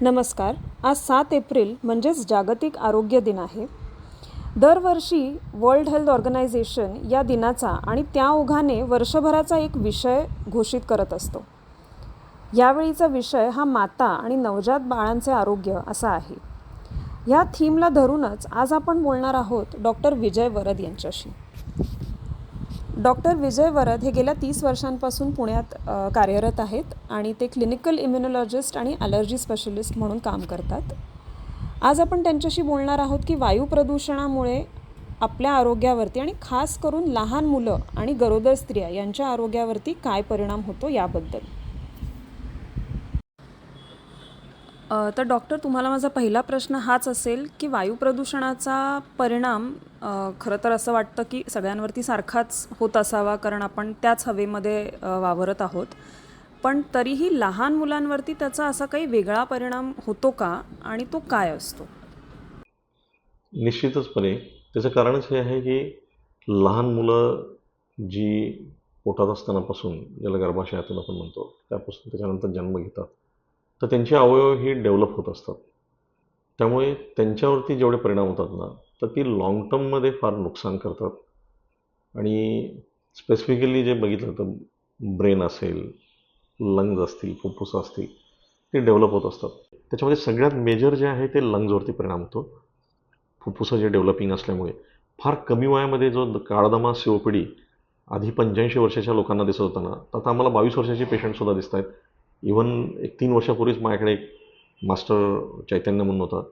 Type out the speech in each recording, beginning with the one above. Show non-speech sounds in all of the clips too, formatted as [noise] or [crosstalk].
नमस्कार. आज सात एप्रिल म्हणजेच जागतिक आरोग्य दिन आहे. दरवर्षी वर्ल्ड हेल्थ ऑर्गनायझेशन या दिनाचा आणि त्या ओघाने वर्षभराचा एक विषय घोषित करत असतो. यावेळीचा विषय हा माता आणि नवजात बाळांचे आरोग्य असा आहे. ह्या थीमला धरूनच आज आपण बोलणार आहोत डॉक्टर विजय वरद यांच्याशी. डॉक्टर विजय वरद हे गेल्या तीस वर्षांपासून पुण्यात कार्यरत आहेत आणि ते क्लिनिकल इम्युनॉलॉजिस्ट आणि ॲलर्जी स्पेशलिस्ट म्हणून काम करतात. आज आपण त्यांच्याशी बोलणार आहोत की वायू प्रदूषणामुळे आपल्या आरोग्यावरती आणि खास करून लहान मुलं आणि गरोदर स्त्रिया यांच्या आरोग्यावरती काय परिणाम होतो याबद्दल. तर डॉक्टर तुम्हाला माझा पहिला प्रश्न हाच असेल की वायू प्रदूषणाचा परिणाम खरं तर असं वाटतं की सगळ्यांवरती सारखाच होत असावा कारण आपण त्याच हवेमध्ये वावरत आहोत. पण तरीही लहान मुलांवरती त्याचा असा काही वेगळा परिणाम होतो का? आणि तो काय असतो? निश्चितचपणे. त्याचं कारणच हे आहे की लहान मुलं जी पोटात असतानापासून ज्याला गर्भाशयातून आपण म्हणतो त्यापासून त्याच्यानंतर जन्म घेतात तर त्यांचे अवयव ही डेव्हलप होत असतात. त्यामुळे त्यांच्यावरती जेवढे परिणाम होतात ना तर ती लाँग टर्ममध्ये फार नुकसान करतात. आणि स्पेसिफिकली जे बघितलं तर ब्रेन असेल लंग्ज असतील फुफ्फुस असतील ते डेव्हलप होत असतात. त्याच्यामध्ये सगळ्यात मेजर जे आहे ते लंग्जवरती परिणाम होतो. फुफ्फुसाचे डेव्हलपिंग असल्यामुळे. फार कमी वयामध्ये जो द- काळदमा सीओपीडी आधी पंच्याऐंशी वर्षाच्या लोकांना दिसत होता ना तर आता आम्हाला बावीस वर्षाचे पेशंटसुद्धा दिसत आहेत इव्हन एक तीन वर्षापूर्वीच माझ्याकडे एक मास्टर चैतन्य म्हणून होता.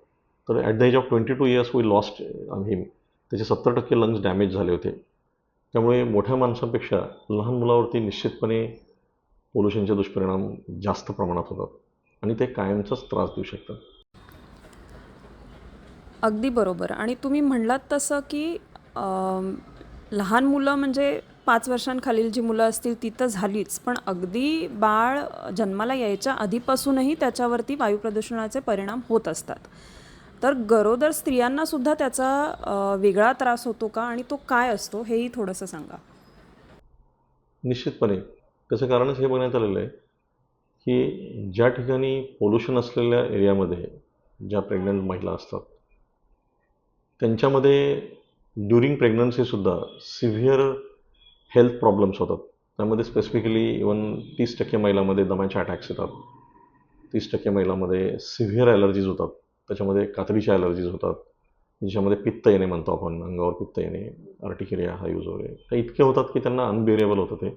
तर at the age of twenty two years we lost him त्याचे सत्तर टक्के लंग्स डॅमेज झाले होते. त्यामुळे मोठ्या माणसांपेक्षा लहान मुलावरती निश्चितपणे पोल्युशनचे दुष्परिणाम जास्त प्रमाणात होतात. आणि ते कायमचाच त्रास देऊ शकतात. अगदी बरोबर. आणि तुम्ही म्हणलात तसं की लहान मुलं म्हणजे पाच वर्षांखालील जी मुलं असतील ती तर झालीच. पण अगदी बाळ जन्माला यायच्या आधीपासूनही त्याच्यावरती वायू प्रदूषणाचे परिणाम होत असतात. तर गरोदर स्त्रियांना सुद्धा त्याचा वेगळा त्रास होतो का आणि तो काय असतो हेही थोडंसं सांगा. निश्चितपणे. त्याचं कारणच हे बघण्यात आलेलं आहे की ज्या ठिकाणी पोल्युशन असलेल्या एरियामध्ये ज्या प्रेग्नंट महिला असतात त्यांच्यामध्ये ड्युरिंग प्रेग्नन्सीसुद्धा सिव्हिअर हेल्थ प्रॉब्लेम्स होतात. त्यामध्ये स्पेसिफिकली इवन तीस टक्के महिलामध्ये दम्याच्या अटॅक्स येतात. तीस टक्के महिलामध्ये सिव्हिअर ॲलर्जीज होतात. त्याच्यामध्ये कातडीच्या ॲलर्जीज होतात. ज्याच्यामध्ये पित्त येणे म्हणतो आपण अंगावर पित्त येणे आर्टिकेरिया हा यूज वगैरे ते इतके होतात की त्यांना अनबेरेबल होतं ते.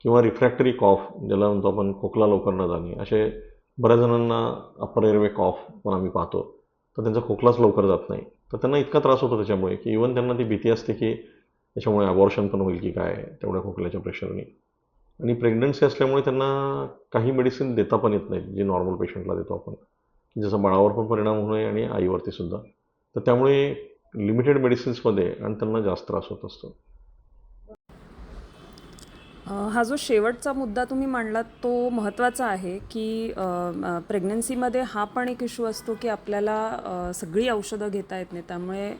किंवा रिफ्रॅक्टरी कॉफ ज्याला म्हणतो आपण खोकला लवकर न जाणे. असे बऱ्याच जणांना अपर एअरवे कॉफ पण आम्ही पाहतो. तर त्यांचा खोकलाच लवकर जात नाही. तर त्यांना इतका त्रास होतो त्याच्यामुळे की इवन त्यांना ती भीती असते की त्याच्यामुळे अबॉर्शन पण होईल की काय तेवढ्या खोकल्याच्या प्रेशरने आणि प्रेग्नन्सी असल्यामुळे त्यांना काही मेडिसिन देता पण येत नाहीत जे नॉर्मल पेशंटला देतो आपण. ज्याचा जसं बाळावर पण परिणाम होऊ नये आणि आईवरती सुद्धा. तर त्यामुळे लिमिटेड मेडिसिन्समध्ये आणि त्यांना जास्त त्रास होत असतो. हा जो शेवटचा मुद्दा तुम्ही मांडलात तो महत्त्वाचा आहे की प्रेग्नन्सीमध्ये हा पण एक इश्यू असतो की आपल्याला सगळी औषधं घेता येत नाही त्यामुळे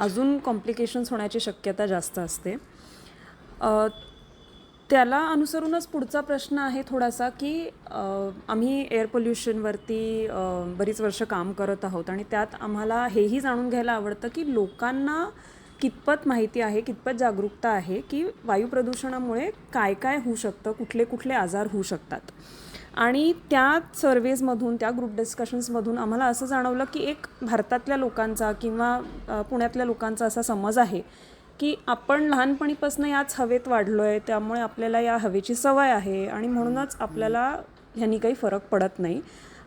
अजून कॉम्प्लिकेशन्स होण्याची शक्यता जास्त असते. त्याला अनुसरूनच पुढचा प्रश्न आहे थोडासा की आम्ही एअर पोल्युशनवरती बरीच वर्ष काम करत आहोत आणि त्यात आम्हाला हेही जाणून घ्यायला आवडतं की लोकांना कितपत माहिती आहे कितपत जागरूकता आहे की वायू प्रदूषणामुळे काय काय होऊ शकतं कुठले कुठले आजार होऊ शकतात. आणि त्या सर्वेजमधून त्या ग्रुप डिस्कशन्समधून आम्हाला असं जाणवलं की एक भारतातल्या लोकांचा किंवा पुण्यातल्या लोकांचा असा समज आहे की आपण लहानपणीपासून याच हवेत वाढलो आहे त्यामुळे आपल्याला या हवेची सवय आहे आणि म्हणूनच आपल्याला ह्यांनी काही फरक पडत नाही.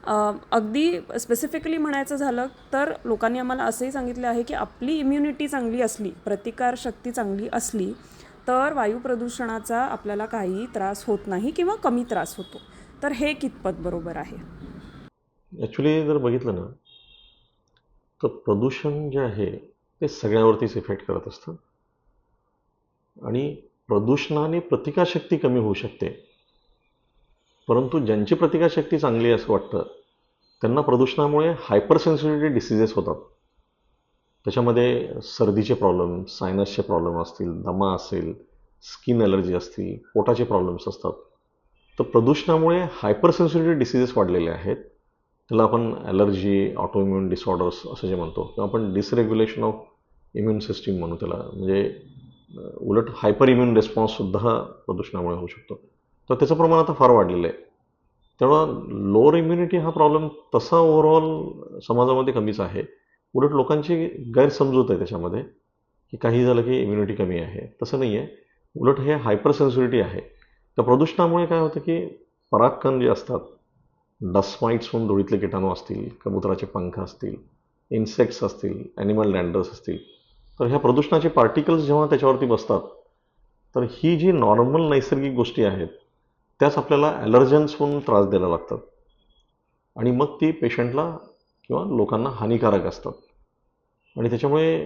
अगदी स्पेसिफिकली म्हणायचं झालं तर लोकांनी आम्हाला असंही सांगितलं आहे की आपली इम्युनिटी चांगली असली प्रतिकारशक्ती चांगली असली तर वायू प्रदूषणाचा आपल्याला काही त्रास होत नाही किंवा कमी त्रास होतो. तर हे कितपत बरोबर आहे? ॲक्च्युली जर बघितलं ना तर प्रदूषण जे आहे ते सगळ्यावरतीच इफेक्ट करत असतं. आणि प्रदूषणाने प्रतिकारशक्ती कमी होऊ शकते. परंतु ज्यांची प्रतिकारशक्ती चांगली असं वाटतं त्यांना प्रदूषणामुळे हायपर सेन्सिटिव्हिटी डिसिजेस होतात. त्याच्यामध्ये सर्दीचे प्रॉब्लेम सायनसचे प्रॉब्लेम असतील दमा असेल स्किन ॲलर्जी असतील पोटाचे प्रॉब्लेम्स असतात. तर प्रदूषणामुळे हायपर सेन्सिटिव्हिटी डिसिजेस वाढलेले आहेत. त्याला आपण ॲलर्जी ऑटोइम्युन डिसऑर्डर्स असं जे म्हणतो किंवा आपण डिसरेग्युलेशन ऑफ इम्युन सिस्टीम म्हणू त्याला. म्हणजे उलट हायपर इम्युन रिस्पॉन्ससुद्धा प्रदूषणामुळे होऊ शकतो. तर त्याचं प्रमाण आता फार वाढलेलं आहे. तेव्हा लोअर इम्युनिटी हा प्रॉब्लेम तसा ओव्हरऑल समाजामध्ये कमीच आहे. उलट लोकांची गैरसमजूत आहे त्याच्यामध्ये की काही झालं की इम्युनिटी कमी आहे. तसं नाही आहे उलट हे हायपर सेन्सिटिव्हिटी आहे. तर प्रदूषणामुळे काय होतं की परागकण जे असतात डस्माइट्स म्हणून होऊन धुळीतले किटाणू असतील कबुतराचे पंख असतील इन्सेक्ट्स असतील ॲनिमल लँडर्स असतील तर ह्या प्रदूषणाचे पार्टिकल्स जेव्हा त्याच्यावरती बसतात तर ही जी नॉर्मल नैसर्गिक गोष्टी आहेत त्याच आपल्याला ॲलर्जन्स होऊन त्रास द्यायला लागतात. आणि मग ती पेशंटला किंवा लोकांना हानिकारक असतात. आणि त्याच्यामुळे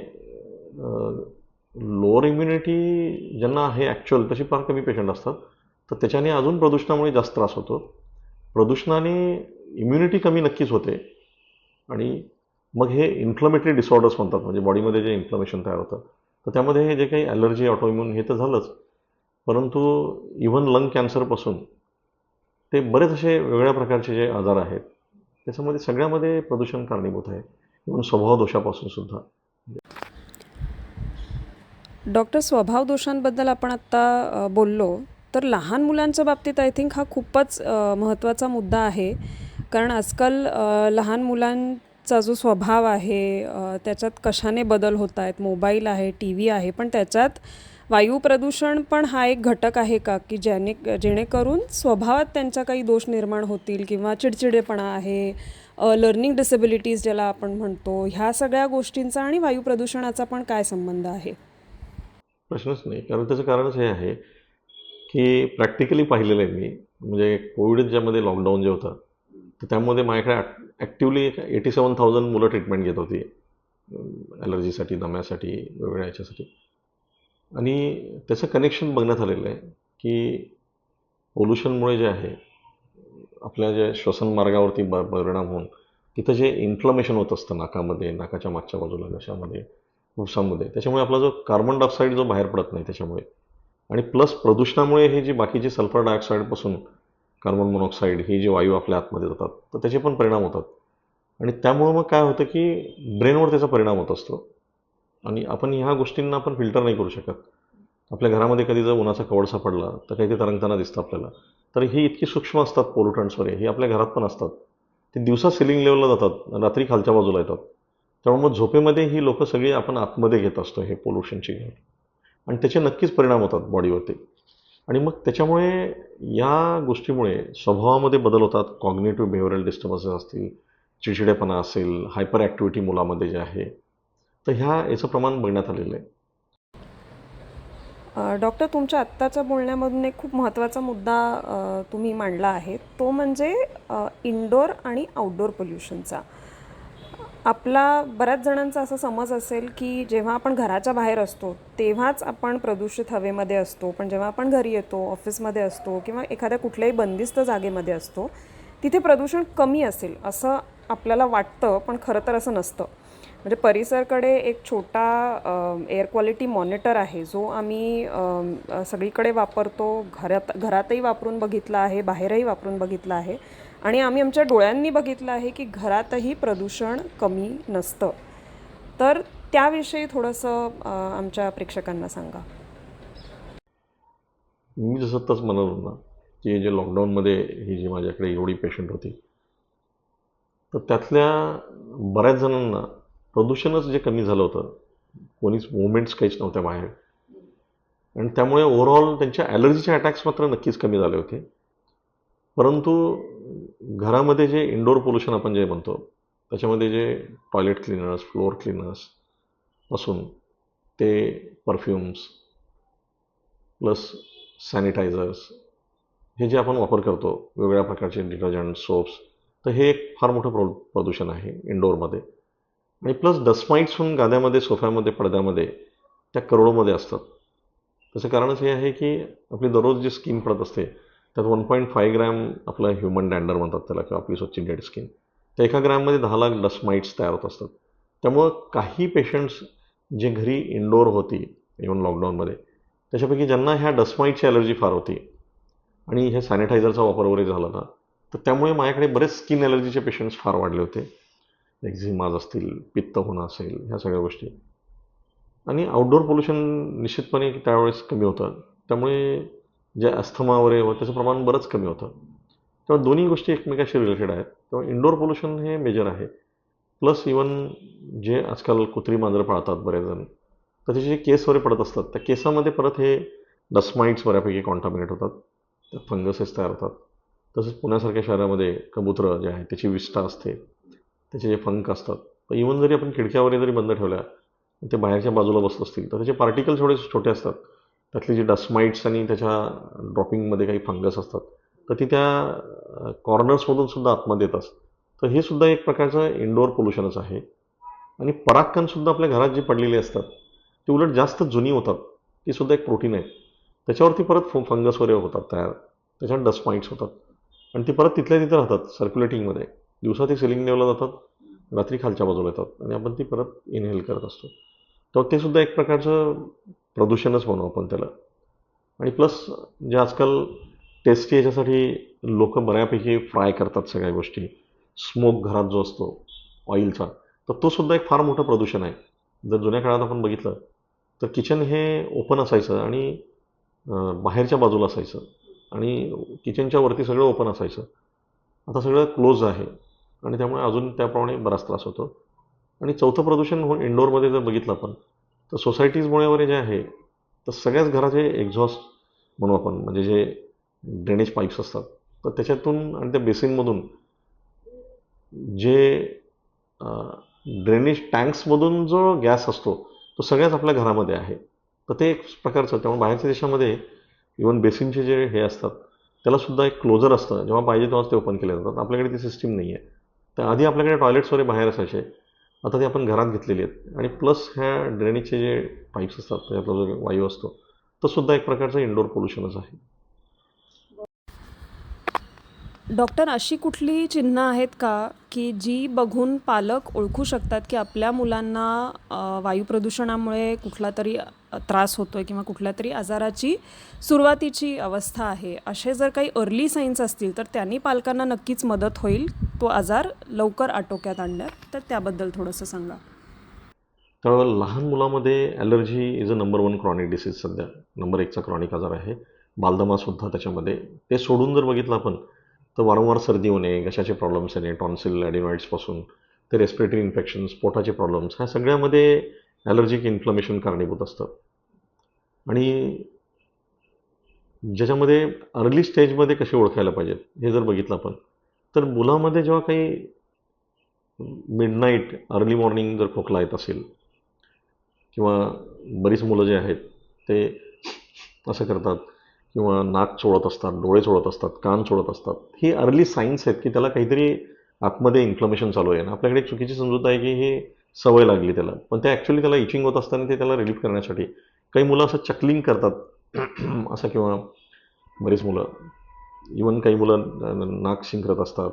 लोअर इम्युनिटी ज्यांना आहे ॲक्च्युअल तशी फार कमी पेशंट असतात. तर त्याच्याने अजून प्रदूषणामुळे जास्त त्रास होतो. प्रदूषणाने इम्युनिटी कमी नक्कीच होते. आणि मग हे इन्फ्लमेटरी डिसऑर्डर्स म्हणतात म्हणजे बॉडीमध्ये जे इन्फ्लमेशन तयार होतं तर त्यामध्ये हे जे काही ॲलर्जी ऑटोइम्युन हे तर झालंच. परंतु इव्हन लंग कॅन्सरपासून ते बरेच असे वेगळ्या प्रकारचे जे आजार आहेत त्याच्यामध्ये सगळ्यामध्ये प्रदूषण कारणीभूत आहे. इव्हन स्वभाव दोषापासून सुद्धा. डॉक्टर स्वभाव दोषांबद्दल आपण आत्ता बोललो तर लहान मुलांच्या बाबतीत आय थिंक हा खूपच महत्त्वाचा मुद्दा आहे. कारण आजकाल लहान मुलां चा जो स्वभाव आहे त्याच्यात कशाने बदल होत आहेत? मोबाईल आहे टी व्ही आहे पण त्याच्यात वायू प्रदूषण पण हा एक घटक आहे का? की ज्याने जेणेकरून स्वभावात त्यांचा काही दोष निर्माण होतील किंवा चिडचिडेपणा आहे लर्निंग डिसेबिलिटीज ज्याला आपण म्हणतो ह्या सगळ्या गोष्टींचा आणि वायू प्रदूषणाचा पण काय संबंध आहे? प्रश्नच नाही. कारण त्याचं कारणच हे आहे की प्रॅक्टिकली पाहिलेलं आहे मी. म्हणजे कोविड ज्यामध्ये लॉकडाऊन जे होतं तर त्यामध्ये माझ्याकडे ॲक्टिवली एटी सेवन थाउजंड मुलं ट्रीटमेंट घेत होती. ॲलर्जीसाठी दम्यासाठी वेगवेगळ्या याच्यासाठी. आणि त्याचं कनेक्शन बघण्यात आलेलं आहे की पोल्युशनमुळे जे आहे आपल्या जे श्वसन मार्गावरती ब परिणाम होऊन तिथं जे इन्फ्लमेशन होत असतं नाकामध्ये नाकाच्या मागच्या बाजूला घशामध्ये फुफ्सामध्ये त्याच्यामुळे आपला जो कार्बन डायऑक्साईड जो बाहेर पडत नाही त्याच्यामुळे. आणि प्लस प्रदूषणामुळे हे जी बाकीची सल्फर डायऑक्साईडपासून कार्बन मोनॉक्साईड ही जी वायू आपल्या आतमध्ये जातात तर त्याचे पण परिणाम होतात. आणि त्यामुळं मग काय होतं की ब्रेनवर त्याचा परिणाम होत असतो. आणि आपण ह्या गोष्टींना आपण फिल्टर नाही करू शकत. आपल्या घरामध्ये कधी जर उन्हाचा कवडसा पडला तर काही ते तरंगताना दिसतं आपल्याला. तर ही इतकी सूक्ष्म असतात पोल्युटंट्स वगैरे हे आपल्या घरात पण असतात. ते दिवसा सिलिंग लेवलला जातात रात्री खालच्या बाजूला येतात. त्यामुळे मग झोपेमध्ये ही लोकं सगळी आपण आतमध्ये घेत असतो हे पोल्युशनची घेऊन आणि त्याचे नक्कीच परिणाम होतात बॉडीवरती आणि मग त्याच्यामुळे या गोष्टीमुळे स्वभावामध्ये बदल होतात. कॉग्नेटिव्ह बिहेवियरल डिस्टर्बन्सेस असतील चिडचिडेपणा असेल हायपर ॲक्टिव्हिटी मुलामध्ये जे आहे तर ह्या याचं प्रमाण बघण्यात आलेलं आहे. डॉक्टर तुमच्या आत्ताच्या बोलण्यामधून एक खूप महत्त्वाचा मुद्दा तुम्ही मांडला आहे. तो म्हणजे इनडोअर आणि आउटडोअर पोल्युशनचा आपला बऱ्याच जणांचा असा समज असेल की जेव्हा आपण घराच्या बाहेर असतो तेव्हाच आपण प्रदूषित हवेमध्ये असतो. पण जेव्हा आपण घरी येतो ऑफिसमध्ये असतो किंवा एखाद्या कुठल्याही बंदिस्त जागेमध्ये असतो तिथे प्रदूषण कमी असेल असं आपल्याला वाटतं पण खरं तर असं नसतं. म्हणजे परिसरकडे एक छोटा एअर क्वालिटी मॉनिटर आहे जो आम्ही सगळीकडे वापरतो. घरात घरातही वापरून बघितला आहे बाहेरही वापरून बघितला आहे. आणि आम्ही आमच्या डोळ्यांनी बघितलं आहे की घरातही प्रदूषण कमी नसतं. तर त्याविषयी थोडंसं आमच्या प्रेक्षकांना सांगा. मी जसं तसं म्हणत होतो ना की जे लॉकडाऊनमध्ये ही जी माझ्याकडे एवढी पेशंट होती तर त्यातल्या बऱ्याच जणांना प्रदूषणच जे कमी झालं होतं कोणीच मुवमेंट्स काहीच नव्हत्या बाहेर. आणि त्यामुळे ओव्हरऑल त्यांच्या ॲलर्जीचे अटॅक्स मात्र नक्कीच कमी झाले होते. परंतु घरामध्ये जे इंडोर पोल्युशन आपण जे म्हणतो त्याच्यामध्ये जे टॉयलेट क्लिनर्स फ्लोअर क्लिनर्सपासून ते परफ्युम्स प्लस सॅनिटायझर्स हे जे आपण वापर करतो वेगवेगळ्या प्रकारचे डिटर्जंट सोप्स तर हे एक फार मोठं प्रो प्रदूषण आहे इंडोरमध्ये आणि प्लस डस्टमाइट्स होऊन गाद्यामध्ये सोफ्यामध्ये पडद्यामध्ये त्या करोडोमध्ये असतात. त्याचं कारणच हे आहे की आपली दररोज जी स्किन पडत असते त्यात वन पॉईंट फाय ग्रॅम आपलं ह्युमन डँडर म्हणतात त्याला किंवा आपली स्वच्छ डेड स्किन. त्या एका ग्रॅममध्ये दहा लाख डस्टमाइट्स तयार होत असतात. त्यामुळं काही पेशंट्स जे घरी इनडोअर होती इवन लॉकडाऊनमध्ये त्याच्यापैकी ज्यांना ह्या डस्माईटची ॲलर्जी फार होती आणि ह्या सॅनिटायझरचा वापर वगैरे झाला ना तर त्यामुळे माझ्याकडे बरेच स्किन ॲलर्जीचे पेशंट्स फार वाढले होते. एक्झिमाज असतील पित्त होणं असेल ह्या सगळ्या गोष्टी. आणि आउटडोअर पोल्युशन निश्चितपणे त्यावेळेस कमी होतं. त्यामुळे जे अस्थमा वगैरे होतं त्याचं प्रमाण बरंच कमी होतं. तेव्हा दोन्ही गोष्टी एकमेकाशी रिलेटेड आहेत. तेव्हा इंडोर पोल्युशन हे मेजर आहे. प्लस इवन जे आजकाल कुत्री मांजरं पाळतात बरेच जण तर त्याचे जे केस वगैरे पडत असतात त्या केसामध्ये परत हे डस्माइट्स बऱ्यापैकी कॉन्टामिनेट होतात. त्यात फंगसेस तयार होतात. तसंच पुण्यासारख्या शहरामध्ये कबुतरं जे आहे त्याची विष्ठा असते. त्याचे जे फंक असतात. तर इवन जरी आपण खिडक्यावर जरी बंद ठेवल्या ते बाहेरच्या बाजूला बसत असतील तर त्याचे पार्टिकल्स थोडे छोटे असतात. त्यातली जी डस्माइट्स आणि त्याच्या ड्रॉपिंगमध्ये काही फंगस असतात तर ती त्या कॉर्नर्समधून सुद्धा आतमध्ये येतात. तर हे सुद्धा एक प्रकारचं इंडोअर पोल्युशनच आहे. आणि परागकणसुद्धा आपल्या घरात जी पडलेली असतात ती उलट जास्त जुनी होतात. ती सुद्धा एक प्रोटीन आहे. त्याच्यावरती परत फ फंगस वगैरे होतात तयार. त्याच्यात डस्माइट्स होतात. आणि ती परत तिथल्या तिथं राहतात सर्क्युलेटिंगमध्ये दिवसा ते सिलिंग लेवलला जातात रात्री खालच्या बाजूला येतात आणि आपण ती परत इनहेल करत असतो. तर ते सुद्धा एक प्रकारचं प्रदूषणच म्हणू आपण त्याला. आणि प्लस जे आजकाल टेस्टी याच्यासाठी लोक बऱ्यापैकी फ्राय करतात सगळ्या गोष्टी. स्मोक घरात जो असतो ऑइलचा तर तो सुद्धा एक फार मोठं प्रदूषण आहे. जर जुन्या काळात आपण बघितलं तर किचन हे ओपन असायचं आणि बाहेरच्या बाजूला असायचं आणि किचनच्या वरती सगळं ओपन असायचं. आता सगळं क्लोज आहे. आणि त्यामुळे अजून त्याप्रमाणे बराच त्रास होतो. आणि चौथं प्रदूषण हो इंडोरमध्ये जर बघितलं आपण तर सोसायटीजमुळे वगैरे जे आहे तर सगळ्याच घराचे एक्झॉस्ट म्हणू आपण म्हणजे जे ड्रेनेज पाईप्स असतात तर त्याच्यातून आणि त्या बेसिनमधून जे ड्रेनेज टँक्समधून जो गॅस असतो तो सगळ्याच आपल्या घरामध्ये आहे. तर ते एक प्रकारचं त्यामुळे बाहेरच्या देशामध्ये इवन बेसिनचे जे हे असतात त्याला सुद्धा एक क्लोजर असतं. जेव्हा पाहिजे तेव्हाच ते ओपन केले जातात. आपल्याकडे ती सिस्टीम नाही आहे तर आधी आपल्याकडे टॉयलेट्स वगैरे बाहेर असायचे. आता ते आपण घरात घेतलेली आहेत. आणि प्लस ह्या ड्रेनेजचे जे पाईप्स असतात त्याच्यातला जो वायू असतो तो सुद्धा एक प्रकारचं इंडोर पोल्युशनच आहे. डॉक्टर अशी कुठली चिन्ह आहेत का की जी बघून पालक ओळखू शकतात की आपल्या मुलांना वायू प्रदूषणामुळे कुठला तरी त्रास त्रास होतोय किंवा कुठल्या तरी आजाराची सुरुवातीची अवस्था आहे असे जर काही अर्ली साईन्स असतील तर त्यांनी पालकांना नक्कीच मदत होईल. तो आजार लवकर आटोक्यात आणण्यात तर त्याबद्दल थोडंसं सांगा. तर लहान मुलामध्ये allergy is a number one chronic disease सध्या. नंबर एकचा क्रॉनिक आजार आहे. बालदमासुद्धा त्याच्यामध्ये. ते सोडून जर बघितलं आपण तर वारंवार सर्दी होणे घशाचे प्रॉब्लेम्स येणे टॉन्सिल ॲडिनॉइड्सपासून ते रेस्पिरेटरी इन्फेक्शन्स पोटाचे प्रॉब्लेम्स ह्या सगळ्यामध्ये ॲलर्जिक इन्फ्लमेशन कारणीभूत असतं. आणि ज्याच्यामध्ये अर्ली स्टेजमध्ये कसे ओळखायला पाहिजेत हे जर बघितलं आपण तर मुलामध्ये जेव्हा काही मिडनाईट अर्ली मॉर्निंग जर खोकला येत असेल किंवा बरीच मुलं जे आहेत ते असं करतात किंवा नाक चोळत असतात डोळे चोळत असतात कान चोळत असतात ही अर्ली सायन्स आहेत की त्याला काहीतरी आतमध्ये इन्फ्लमेशन चालू आहे. ना आपल्याकडे चुकीची समजूत आहे की हे सवय लागली त्याला. पण ते ॲक्च्युली त्याला इचिंग होत असताना ते त्याला रिलीफ करण्यासाठी. काही मुलं असं चकलिंग करतात. [clears throat] असं किंवा बरीच मुलं. इवन काही मुलं नाक शिंकरत असतात.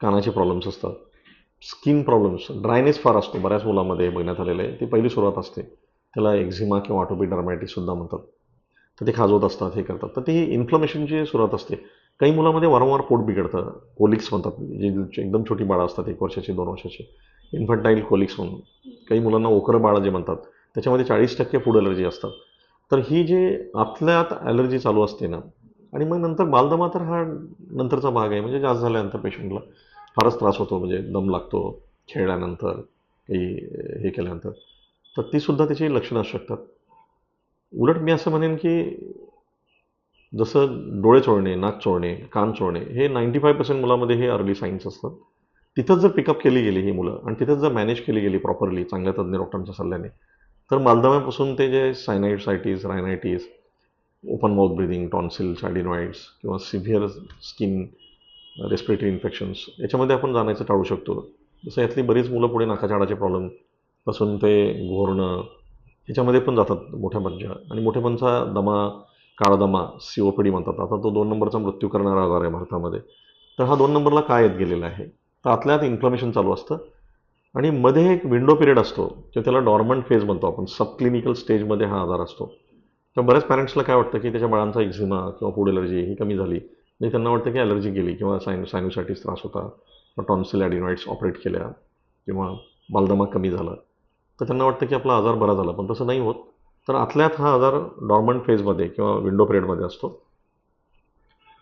कानाचे प्रॉब्लेम्स असतात. स्किन प्रॉब्लेम्स ड्रायनेस फार असतो. बऱ्याच मुलामध्ये बघण्यात आलेलं आहे. ती पहिली सुरुवात असते. त्याला एक्झिमा किंवा ऑटोपी डर्मॅटिससुद्धा म्हणतात. तर ते खाजवत असतात हे करतात. तर ती इन्फ्लमेशनची सुरुवात असते. काही मुलामध्ये वारंवार पोट बिघडतं. कोलिक्स म्हणतात. जे एकदम छोटी बाळं असतात एक वर्षाची दोन वर्षाची. इन्फंटाईल कोलिक्स म्हणून. काही मुलांना ओकर बाळं जे म्हणतात त्याच्यामध्ये चाळीस टक्के फूड ॲलर्जी असतात. तर ही जे आतल्या आत ॲलर्जी चालू असते ना आणि मग नंतर बालदमा तर हा नंतरचा भाग आहे. म्हणजे जास्त झाल्यानंतर पेशंटला फारच त्रास होतो. म्हणजे दम लागतो खेळल्यानंतर काही हे केल्यानंतर. तर तीसुद्धा त्याची लक्षणं असू शकतात. उलट मी असं म्हणेन की जसं डोळे चोळणे नाक चोळणे कान चोळणे हे नाईंटी फाय पर्सेंट मुलामध्ये हे अर्ली सायन्स असतात. तिथंच जर पिकअप केली गेली ही मुलं आणि तिथंच जर मॅनेज केली गेली प्रॉपरली चांगल्या तज्ज्ञ डॉक्टरांच्या सल्ल्याने तर मालदम्यापासून ते जे sinusitis rhinitis open mouth breathing tonsils adenoids किंवा सिव्हिअर स्किन रेस्पिरेटरी इन्फेक्शन्स याच्यामध्ये आपण जाण्याचं टाळू शकतो. जसं यातली बरीच मुलं पुढे नाकाच्या प्रॉब्लेमपासून ते घोरणं ह्याच्यामध्ये पण जातात मोठ्या मज्जा आणि मोठेपणचा दमा काळा दमा सी ओ पी डी म्हणतात. आता तो दोन नंबरचा मृत्यू करणारा आजार आहे भारतामध्ये. तर हा दोन नंबरला काय येत गेलेला आहे? तर आतल्या आत इन्फ्लमेशन चालू असतं. आणि मध्ये एक विंडो पिरियड असतो किंवा त्याला डॉर्मंट फेज म्हणतो आपण. सब क्लिनिकल स्टेजमध्ये हा आजार असतो. तर बऱ्याच पॅरेंट्सला काय वाटतं की त्याच्या बाळांचा एक्झिमा किंवा फूड एलर्जी ही कमी झाली. म्हणजे त्यांना वाटतं की ॲलर्जी गेली किंवा सायन सायनोसायटीस त्रास होता. किंवा टॉन्सिल ॲडिनॉइड्स ऑपरेट केल्या. किंवा बालदमा कमी झाला. तर त्यांना वाटतं की आपला आजार बरा झाला पण तसं नाही होत. तर आतल्यात हा आजार डॉर्मंट फेजमध्ये किंवा विंडो पिरियडमध्ये असतो.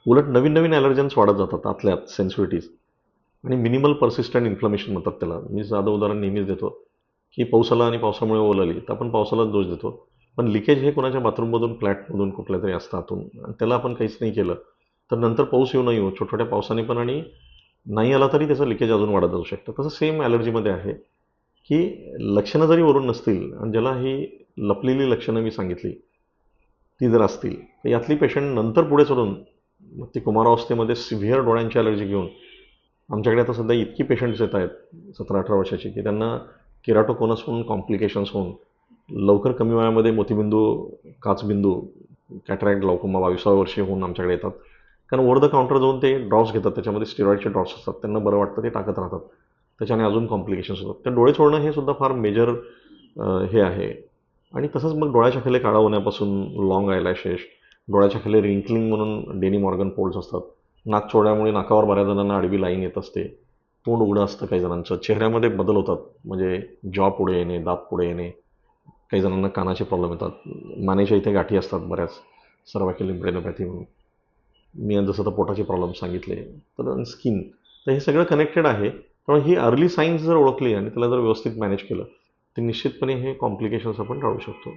उलट नवीन नवीन ॲलर्जन्स वाढत जातात आतल्यात सेन्सिटिव्हिटीज आणि मिनिमल परसिस्टंट इन्फ्लमेशन म्हणतात त्याला. मी साधं उदाहरण नेहमीच देतो की पावसाला आणि पावसामुळे ओलाली तर आपण पावसालाच दोष देतो. पण लिकेज हे कोणाच्या बाथरूममधून फ्लॅटमधून कुठल्या तरी असतं आतून आणि त्याला आपण काहीच नाही केलं तर नंतर पाऊस येऊ नाही येऊ छोट्या पावसाने पण आणि नाही आला तरी त्याचं लिकेज अजून वाढत जाऊ शकतं. तसं सेम ॲलर्जीमध्ये आहे. की लक्षणं जरी वरून नसतील आणि ज्याला ही लपलेली लक्षणं मी सांगितली ती जर असतील तर यातली पेशंट नंतर पुढे चढून मग ती कुमारावस्थेमध्ये सिव्हिअर डोळ्यांची ॲलर्जी घेऊन आमच्याकडे आता सध्या इतकी पेशंट्स येत आहेत सतरा अठरा वर्षाची की त्यांना किराटोकोनस होऊन कॉम्प्लिकेशन्स होऊन लवकर कमी वयामध्ये मोतीबिंदू काचबिंदू कॅटरॅक्ट ग्लाउकोमा बावीसाव्या वर्षी होऊन आमच्याकडे येतात. कारण वर द काउंटर जाऊन ते ड्रॉप्स घेतात त्याच्यामध्ये स्टिरॉईडचे ड्रॉप्स असतात त्यांना बरं वाटतं ते टाकत राहतात. त्याच्याने अजून कॉम्प्लिकेशन्स होतात. तर डोळे सोडणं हे सुद्धा फार मेजर हे आहे. आणि तसंच मग डोळ्याच्या खाली काळा होण्यापासून लॉंग आयलॅशेश डोळ्याच्या खाली रिंकलिंग म्हणून डेनी मॉर्गन पोल्स असतात. नाक छोड्यामुळे नाकावर बऱ्याच जणांना आडवी लाईन येत असते. तोंड उघडं असतं काही जणांचं. चेहऱ्यामध्ये बदल होतात. म्हणजे जॉ पुढे येणे दात पुढे येणे काही जणांना कानाचे प्रॉब्लेम येतात. मानेच्या इथे गाठी असतात बऱ्याच. सर्वायकल ब्रेनोपॅथी म्हणून. मी जसं तर पोटाचे प्रॉब्लेम सांगितले. तर स्किन तर हे सगळं कनेक्टेड आहे. त्यामुळे ही अर्ली सायन्स जर ओळखली आणि त्याला जर व्यवस्थित मॅनेज केलं तर निश्चितपणे हे कॉम्प्लिकेशन्स आपण टाळू शकतो.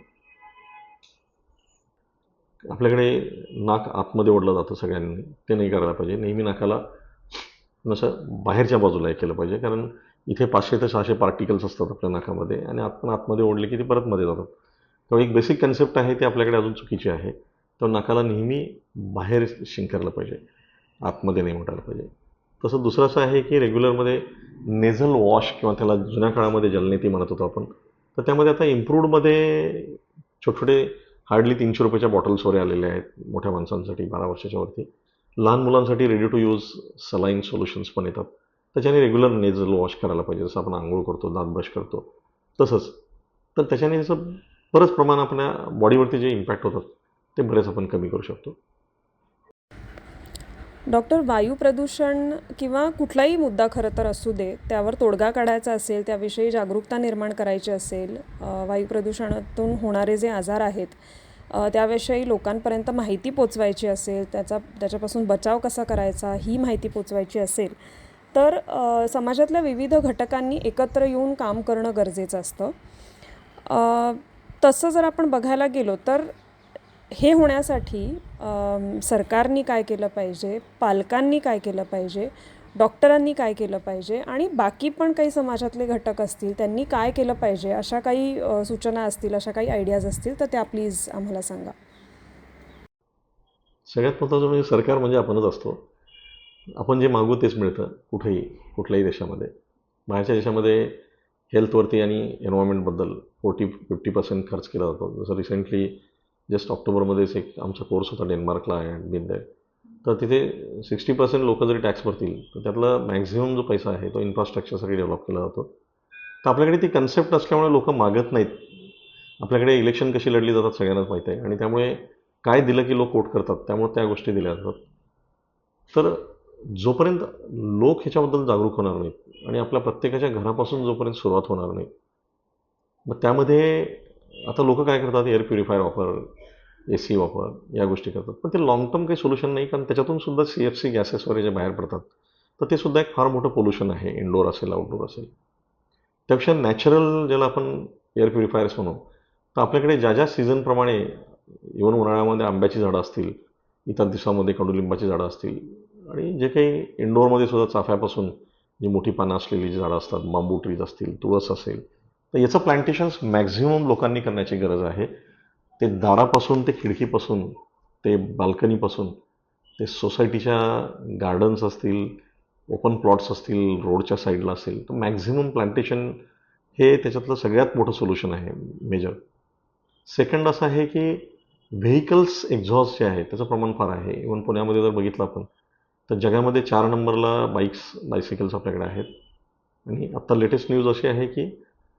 आपल्याकडे नाक आतमध्ये ओढलं जातं सगळ्यांनी. ते नाही करायला पाहिजे. नेहमी नाकाला असं बाहेरच्या बाजूला हे केलं पाहिजे. कारण इथे पाचशे ते सहाशे पार्टिकल्स असतात आपल्या नाकामध्ये आणि आपण आतमध्ये ओढले की ते परत मध्ये जातात. त्यामुळे एक बेसिक कन्सेप्ट आहे ती आपल्याकडे अजून चुकीची आहे. तर नाकाला नेहमी बाहेर शिंकरलं पाहिजे. आतमध्ये नाही म्हटायला पाहिजे. तसं दुसरं असं आहे की रेग्युलरमध्ये नेझल वॉश किंवा त्याला जुन्या काळामध्ये जलनेती म्हणत होतो आपण तर त्यामध्ये आता इम्प्रूवडमध्ये छोटे हार्डली तीनशे रुपयाच्या बॉटल्स वगैरे आलेल्या आहेत मोठ्या माणसांसाठी बारा वर्षाच्या वरती. लहान मुलांसाठी ready to use saline solutions पण येतात. त्याच्याने रेग्युलर नेझल वॉश करायला पाहिजे जसं आपण आंघोळ करतो दात ब्रश करतो तसंच. तर त्याच्याने जसं बरंच प्रमाण आपल्या बॉडीवरती जे इम्पॅक्ट होतात ते बरेच आपण कमी करू शकतो. डॉक्टर वायू प्रदूषण किंवा कुठलाही मुद्दा खरं तर असू दे त्यावर तोडगा काढायचा असेल त्याविषयी जागरूकता निर्माण करायची असेल वायू प्रदूषणातून होणारे जे आजार आहेत त्याविषयी लोकांपर्यंत माहिती पोचवायची असेल त्याचा त्याच्यापासून बचाव कसा करायचा ही माहिती पोचवायची असेल तर समाजातल्या विविध घटकांनी एकत्र येऊन काम करणं गरजेचं असतं. तसं जर आपण बघायला गेलो तर हे होण्यासाठी सरकारनी काय केलं पाहिजे? पालकांनी काय केलं पाहिजे? डॉक्टरांनी काय केलं पाहिजे? आणि बाकी पण काही समाजातले घटक असतील त्यांनी काय केलं पाहिजे? अशा काही सूचना असतील अशा काही आयडियाज असतील तर त्या प्लीज आम्हाला सांगा. सगळ्यात महत्त्वाचं म्हणजे सरकार म्हणजे आपणच असतो. आपण जे मागू तेच मिळतं कुठेही कुठल्याही देशामध्ये. बाहेरच्या देशामध्ये हेल्थवरती आणि एन्व्हायरमेंटबद्दल फोर्टी फिफ्टी पर्सेंट खर्च केला जातो. जसं रिसेंटली जस्ट ऑक्टोबरमध्येच एक आमचा कोर्स होता डेन्मार्कला अँड बिन दॅट तर तिथे सिक्स्टी पर्सेंट लोक जरी टॅक्स भरतील तर त्यातला मॅक्झिमम जो पैसा आहे तो इन्फ्रास्ट्रक्चरसाठी डेव्हलप केला जातो. तर आपल्याकडे ती कन्सेप्ट असल्यामुळे लोक मागत नाहीत. आपल्याकडे इलेक्शन कशी लढली जातात सगळ्यांनाच माहीत आहे. आणि त्यामुळे काय दिलं की लोक वोट करतात त्यामुळे त्या गोष्टी दिल्या जातात. तर जोपर्यंत लोक ह्याच्याबद्दल जागरूक होणार नाहीत आणि आपल्या प्रत्येकाच्या घरापासून जोपर्यंत सुरुवात होणार नाही मग त्यामध्ये आता लोक काय करतात एअर प्युरिफायर वापर ए सी वापर या गोष्टी करतात. पण ते लॉंग टर्म काही सोल्युशन नाही कारण त्याच्यातून सुद्धा सी एफ सी गॅसेस वगैरे जे बाहेर पडतात तर ते सुद्धा एक फार मोठं पोल्युशन आहे इनडोअर असेल आउटडोअर असेल. त्यापेक्षा नॅचरल ज्याला आपण एअर प्युरिफायर्स म्हणू तर आपल्याकडे ज्या ज्या सीझनप्रमाणे इवन उन्हाळ्यामध्ये आंब्याची झाडं असतील इतर दिवसामध्ये कडुलिंबाची झाडं असतील आणि जे काही इंडोअरमध्ये सुद्धा चाफ्यापासून जी मोठी पानं असलेली जी झाडं असतात बांबू ट्रीज असतील तुळस असेल तर याचं प्लांटेशन्स मॅक्झिमम लोकांनी करण्याची गरज आहे. ते दारापासून ते खिडकीपासून ते बाल्कनीपासून ते सोसायटीच्या गार्डन्स असतील ओपन प्लॉट्स असतील रोडच्या साईडला असेल तर मॅक्झिमम प्लांटेशन हे त्याच्यातलं सगळ्यात मोठं सोल्युशन आहे मेजर सेकंड असं आहे की व्हेकल्स एक्झॉस्ट जे आहे त्याचं प्रमाण फार आहे. इवन पुण्यामध्ये जर बघितलं आपण तर जगामध्ये चार नंबरला बाईक्स बायसिकल्स आपल्याकडे आहेत. आणि आत्ता लेटेस्ट न्यूज अशी आहे की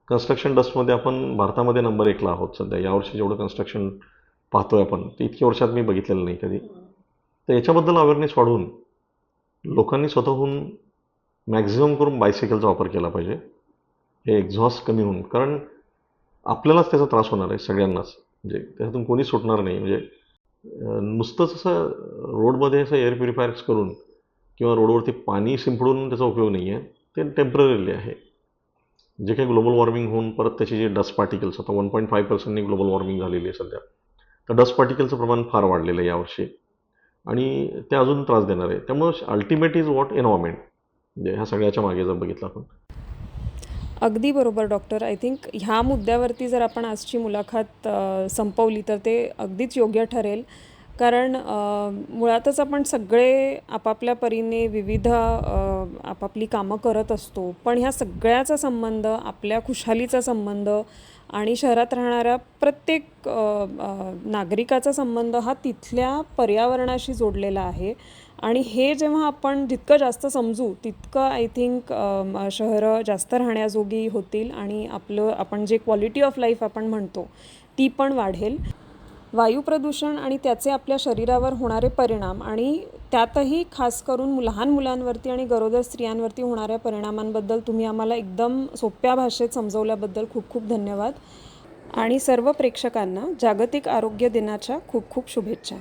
कन्स्ट्रक्शन डस्टमध्ये आपण भारतामध्ये नंबर एकला आहोत सध्या. यावर्षी जेवढं कन्स्ट्रक्शन पाहतोय आपण ते इतक्या वर्षात मी बघितलेलं नाही कधी. तर याच्याबद्दल अवेअरनेस वाढवून लोकांनी स्वतःहून मॅक्झिमम करून बायसायकलचा वापर केला पाहिजे. हे एक्झॉस्ट कमी होऊन. कारण आपल्यालाच त्याचा त्रास होणार आहे सगळ्यांनाच. म्हणजे त्याच्यातून कोणी सुटणार नाही. म्हणजे नुसतंच असं रोडमध्ये असं एअर प्युरिफायर्स करून किंवा रोडवरती पाणी शिंपडून त्याचा उपयोग नाही आहे ते टेम्पररीली आहे. जे काही ग्लोबल वॉर्मिंग होऊन परत त्याचे जे डस्ट पार्टिकल्स आता वन पॉईंट फाईव्ह पर्सेंटनी ग्लोबल वॉर्मिंग झालेली आहे सध्या. तर डस्ट पार्टिकलचं प्रमाण फार वाढलेलं आहे यावर्षी. आणि ते अजून त्रास देणार आहे. त्यामुळं अल्टिमेट इज वॉट एन्व्हायरमेंट म्हणजे ह्या सगळ्याच्या मागे जर बघितलं आपण. अगदी बरोबर डॉक्टर आय थिंक ह्या मुद्द्यावरती जर आपण आजची मुलाखत संपवली तर ते अगदीच योग्य ठरेल. कारण मुळातच आपण सगळे आपापल्या परीने विविध आपापली कामं करत असतो. पण ह्या सगळ्याचा संबंध आपल्या खुशालीचा संबंध आणि शहरात राहणाऱ्या प्रत्येक नागरिकाचा संबंध हा तिथल्या पर्यावरणाशी जोडलेला आहे. आणि हे जेव्हा आपण जितकं जास्त समजू तितकं आय थिंक शहरं जास्त राहण्याजोगी होतील आणि आपलं आपण जे क्वालिटी ऑफ लाईफ आपण म्हणतो ती पण वाढेल. वायू प्रदूषण आणि त्याचे आपल्या शरीरावर होणारे परिणाम आणि त्यातही खास करून लहान मुलांवरती आणि गरोदर स्त्रियांवरती होणाऱ्या परिणामांबद्दल तुम्ही आम्हाला एकदम सोप्या भाषेत समजवल्याबद्दल खूप खूप धन्यवाद. आणि सर्व प्रेक्षकांना जागतिक आरोग्य दिनाच्या खूप खूप शुभेच्छा.